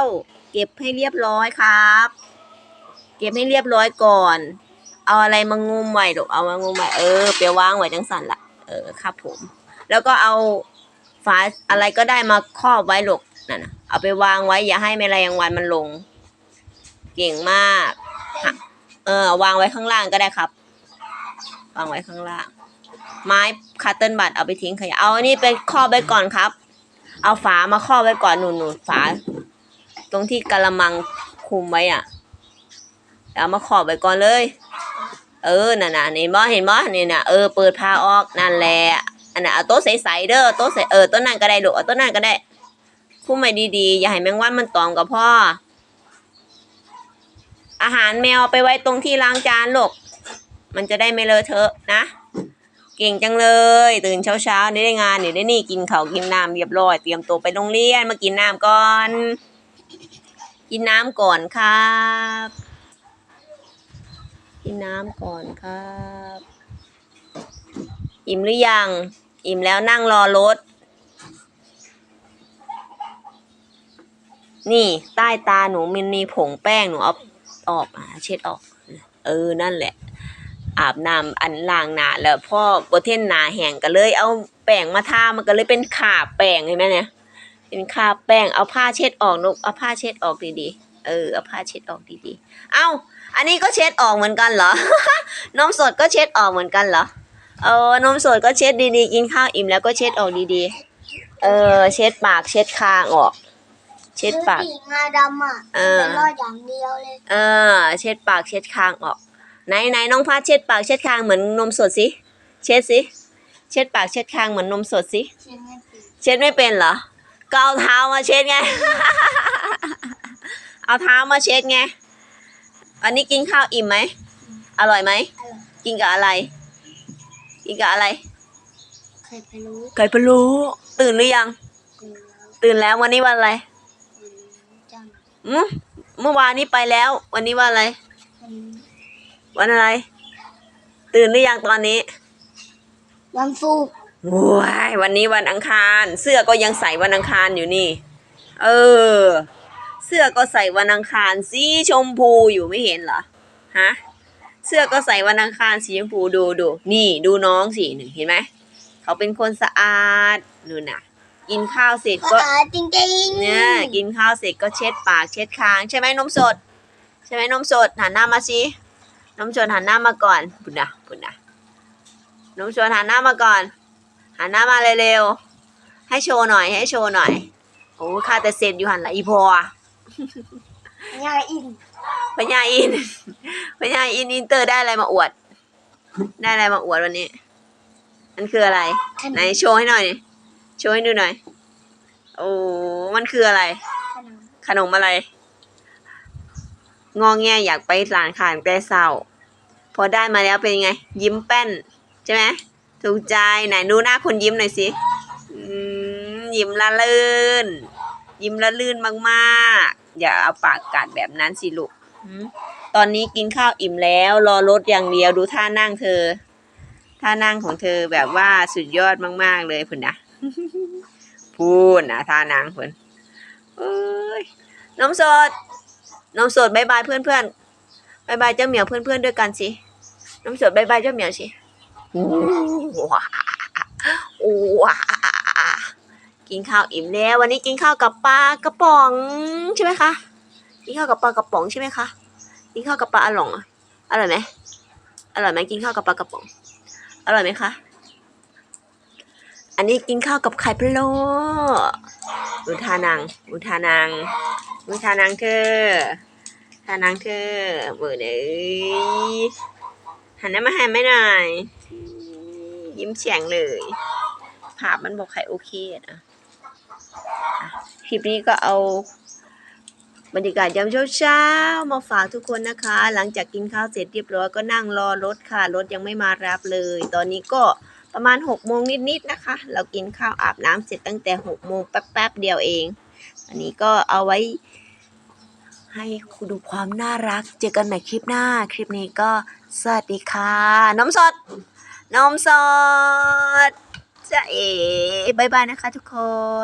ว เก็บให้เรียบร้อยครับ เก็บให้เรียบร้อยก่อน เอาอะไรมางุมไว้ลูกเอามางุมไว้เออไปวางไว้จังสันละเออครับผม แล้วก็เอาฝาอะไรก็ได้มาครอบไว้ลูกนั่นนะเอาไปวางไว้อย่าให้แมลงวันมันลง เก่งมากเออวางไว้ข้างล่างก็ได้ครับ วางไว้ข้างล่าง ไม้คัตเติลบัตเอาไปทิ้งขยะเอาอันนี้ไปครอบไว้ก่อนครับ เอาฝามาครอบไว้ก่อนหนูๆฝา ตรงที่กระมังคุมไว้อะเอามาครอบไว้ก่อนเลย เออน่ะน่ะเห็นบ่เห็นบ่นี่น่ะเออเปิดผ้าออกนั่นแหละอันน่ะเอาโต๊ะใสๆเด้อโต๊ะใสเออโต๊ะนั่นก็ได้ลูกเอาโต๊ะนั่นก็ได้คุมไว้ดีๆ อย่าให้แมงวันมันตอมกับพ่อ อาหารแมวไปไว้ตรงที่ล้างจานลูกมันจะได้ไม่เลอะเทอะนะเก่งจังเลย ตื่นเช้าเช้าได้งานเดี๋ยได้นี่กินข้าวกินน้ำเรียบร้อย เตรียมตัวไปโรงเรียนมากินน้ำก่อน กินน้ำก่อนครับ กินน้ำก่อนครับ อิ่มหรือยัง อิ่มแล้วนั่งรอรถ นี่ใต้ตาหนูมันมีผงแป้งหนูเอาออกมาเช็ดออก เออนั่นแหละ อาบน้ำอันล้างหน้าแล้วพ่อบเทนหนาแห้งก็เลยเอาแป้งมาทามันก็เลยเป็นขาแป้งเห็นไหมเนี่ย เป็นคราบแป้งเอาผ้าเช็ดออกนกเอาผ้าเช็ดออกดีๆ เออเอาผ้าเช็ดออกดีๆ เอ้า อันนี้ก็เช็ดออกเหมือนกันเหรอ นมสดก็เช็ดออกเหมือนกันเหรอ เออนมสดก็เช็ดดีๆ กินข้าวอิ่มแล้วก็เช็ดออกดีๆ เออ เช็ดปากเช็ดคางออก เช็ดปากซื้อปีงาดำอะเออเป็นรอดอย่างเดียวเลยเออเช็ดปากเช็ดคางออก ไหนไหนน้องพัดเช็ดปากเช็ดคางเหมือนนมสดสิเช็ดสิเช็ดปากเช็ดคางเหมือนนมสดสิใช่ไหมปีเช็ดไม่เป็นเหรอ ก็เอาเท้ามาเช็ดไง เอาเท้ามาเช็ดไงอันนี้กินข้าวอิ่มไหม อร่อยไหมอร่อยกินกับอะไร กินกับอะไรเคยไปรู้ไก่พะโล้ตื่นหรือยังกูแล้วตื่นแล้ววันนี้วันอะไรกูจังอืมเมื่อวานนี้ไปแล้ว วันนี้วันอะไร มันวันอะไร ตื่นหรือยังตอนนี้ วันศุกร์ ว้ายวันนี้วันอังคาร เสื้อก็ยังใส่วันอังคารอยู่นี่ เออ เสื้อก็ใส่วันอังคารสีชมพูอยู่ไม่เห็นเหรอฮะเสื้อก็ใส่วันอังคารสีชมพูดูดูนี่ดูน้องสิหนึ่งเห็นไหมเขาเป็นคนสะอาดนู่นน่ะ กินข้าวเสร็จก็ก็อาจริงจริงๆเนี่ยกินข้าวเสร็จก็เช็ดปากเช็ดคาง ใช่ไหมนมสด ใช่ไหมนมสดหันหน้ามาสินมสดหันหน้ามาก่อนปุ่นนะปุ่นนะนมสดหันหน้ามาก่อน หันหน้ามาเร็วๆ ให้โชว์หน่อย ให้โชว์หน่อย โอ้ข้าแต่เสร็จอยู่หันละอีพอง่ายอินพญาอินพญาอินอินเตอร์ได้อะไรมาอวด ได้อะไรมาอวดวันนี้ มันคืออะไร ไหนโชว์ให้หน่อยดิโชว์ให้ดูหน่อย โอ้ มันคืออะไรขนมขนมอะไร งองแงอยากไปร้านขายแต่เศร้า พอได้มาแล้วเป็นยังไง ยิ้มแป้น ใช่ไหม ถูกใจไหนดูหน้าคนยิ้มหน่อยสิยิ้มละลื่น ยิ้มละลื่นมากๆ อย่าเอาปากกัดแบบนั้นสิลูกตอนนี้กินข้าวอิ่มแล้ว รอรถอย่างเดียวดูท่านั่งเธอ ท่านั่งของเธอแบบว่าสุดยอดมาก ๆ เลยพุ่นนะพูดนะท่านั่งพุ่นนมสดนมสดบายบายเพื่อนเพื่อนบายบายเจ้าเหมียวเพื่อนเพื่อนด้วยกันสินมสดบายบายเจ้าเหมียวสิ ว้าว้ากินข้าวอิ่มแล้ว วันนี้กินข้าวกับปลากระป๋องใช่ไหมคะ กินข้าวกับปลากระป๋องใช่ไหมคะ กินข้าวกับปลาอร่องอะอร่อยไหมอร่อยไหมกินข้าวกับปลากระป๋อง อร่อยไหมคะ อันนี้กินข้าวกับไข่พะโล้อุทานัง อุทานัง อุทานังเธอทานังเธอเบอร์เลยหันหน้ามาห้ไม่หน่อย ยิ้มแฉ่งเลย ภาพมันบอกใครโอเคนะคลิปนี้ก็เอาบรรยากาศยามเช้าๆมาฝากทุกคนนะคะ หลังจากกินข้าวเสร็จเรียบร้อยก็นั่งรอรถค่ะ รถยังไม่มารับเลย ตอนนี้ก็ประมาณ6โมงนิดๆนะคะ เรากินข้าวอาบน้ำเสร็จตั้งแต่6โมงแป๊บๆเดียวเองอันนี้ก็เอาไว้ให้คุณดูความน่ารัก เจอกันใหม่คลิปหน้า คลิปนี้ก็สวัสดีค่ะ น้ำสด นมสดจะเอ๋บายบายนะคะทุกคน